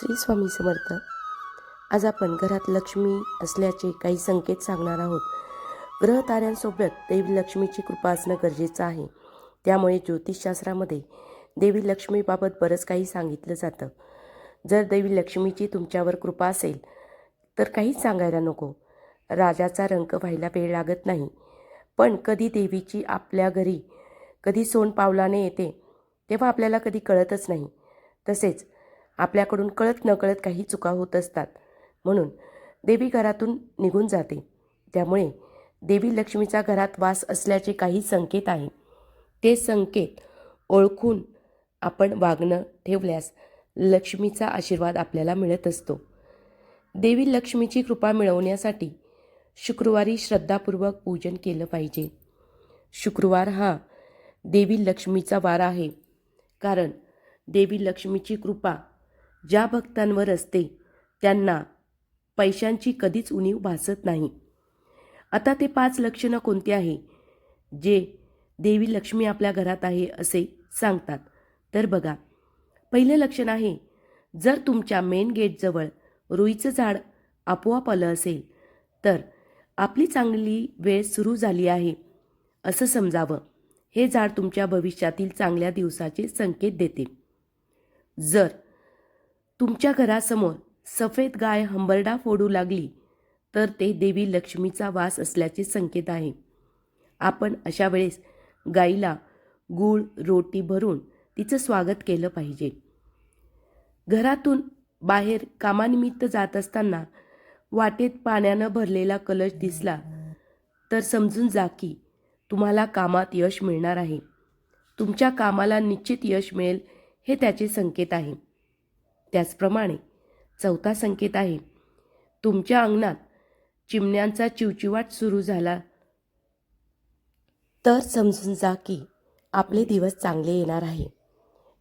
श्री स्वामी समर्थ. आज आपण घरात लक्ष्मी असल्याचे काही संकेत सांगणार आहोत. ग्रह ताऱ्यांसोबत देवी लक्ष्मीची कृपा असणं गरजेचं आहे. त्यामुळे ज्योतिषशास्त्रामध्ये देवी लक्ष्मीबाबत बरंच काही सांगितलं जातं. जर देवी लक्ष्मीची तुमच्यावर कृपा असेल तर काहीच सांगायला नको. राजाचा रंक व्हायला वेळ लागत नाही. पण कधी देवीची आपल्या घरी कधी सोन पावलाने येते तेव्हा आपल्याला कधी कळतच नाही. तसेच आपल्याकडून कळत नकळत काही चुका होत असतात. म्हणून देवी घरातून निघून जाते. त्यामुळे देवी लक्ष्मीचा घरात वास असल्याचे काही संकेत आहे. ते संकेत ओळखून आपण वागणं ठेवल्यास लक्ष्मीचा आशीर्वाद आपल्याला मिळत असतो. देवी लक्ष्मीची कृपा मिळवण्यासाठी शुक्रवारी श्रद्धापूर्वक पूजन केलं पाहिजे. शुक्रवार हा देवी लक्ष्मीचा वार आहे. कारण देवी लक्ष्मीची कृपा ज्या भक्तांवर असते त्यांना पैशांची कधीच उणीव भासत नाही. आता ते पाच लक्षणं कोणती आहे? जे देवी लक्ष्मी आपल्या घरात आहे असे सांगतात. तर बघा पहिलं लक्षण आहे जर तुमच्या मेन गेटजवळ रुईचं झाड आपोआप आलं असेल तर आपली चांगली वेळ सुरू झाली आहे असं समजावं. हे झाड तुमच्या भविष्यातील चांगल्या दिवसाचे संकेत देते. जर तुमच्या घरासमोर सफेद गाय हंबरडा फोडू लागली तर ते देवी लक्ष्मीचा वास असल्याचे संकेत आहे. आपण अशा वेळेस गाईला गूळ रोटी भरून तिचं स्वागत केलं पाहिजे. घरातून बाहेर कामानिमित्त जात असताना वाटेत पाण्यानं भरलेला कलश दिसला तर समजून जा की तुम्हाला कामात यश मिळणार आहे. तुमच्या कामाला निश्चित यश मिळेल हे त्याचे संकेत आहे. त्याचप्रमाणे चौथा संकेत आहे तुमच्या अंगणात चिमण्यांचा चिवचिवाट सुरू झाला. तर समजून जा की आपले दिवस चांगले येणार आहे.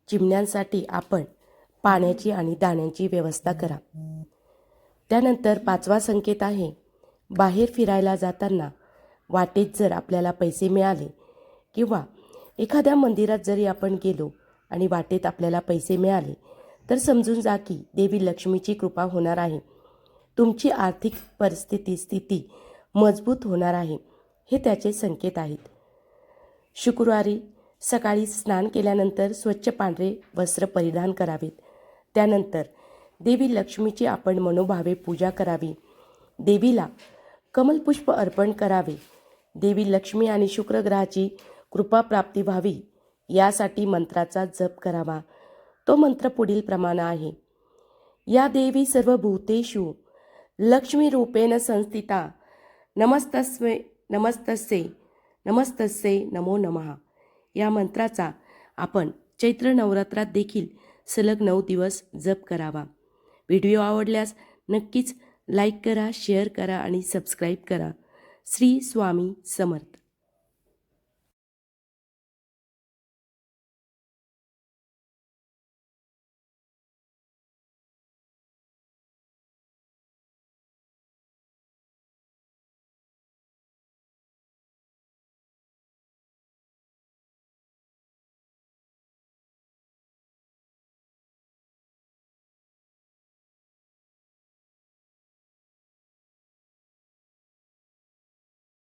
चिमण्यांसाठी आपण पाण्याची आणि दाण्याची व्यवस्था करा. त्यानंतर पाचवा संकेत आहे बाहेर फिरायला जाताना वाटेत जर आपल्याला पैसे मिळाले किंवा एखाद्या मंदिरात जरी आपण गेलो आणि वाटेत आपल्याला पैसे मिळाले तर समजून जा की देवी लक्ष्मीची कृपा होणार आहे. तुमची आर्थिक परिस्थिती स्थिती मजबूत होणार आहे हे त्याचे संकेत आहेत. शुक्रवारी सकाळी स्नान केल्यानंतर स्वच्छ पांढरे वस्त्र परिधान करावेत. त्यानंतर देवी लक्ष्मीची आपण मनोभावे पूजा करावी. देवीला कमलपुष्प अर्पण करावे. देवी लक्ष्मी आणि शुक्रग्रहाची कृपा प्राप्ती व्हावी यासाठी मंत्राचा जप करावा. तो मंत्र पुढील प्रमाण आहे. या देवी सर्व भूतेषु लक्ष्मीरूपेण संस्थिता. नमस्तस्वे नमस्तस्ये नमस्तस्ये नमो नमः. या मंत्राचा आपण चैत्र नवरात्रात देखील सलग नऊ दिवस जप करावा. व्हिडिओ आवडल्यास नक्कीच लाईक करा शेअर करा आणि सबस्क्राईब करा. श्री स्वामी समर्थ.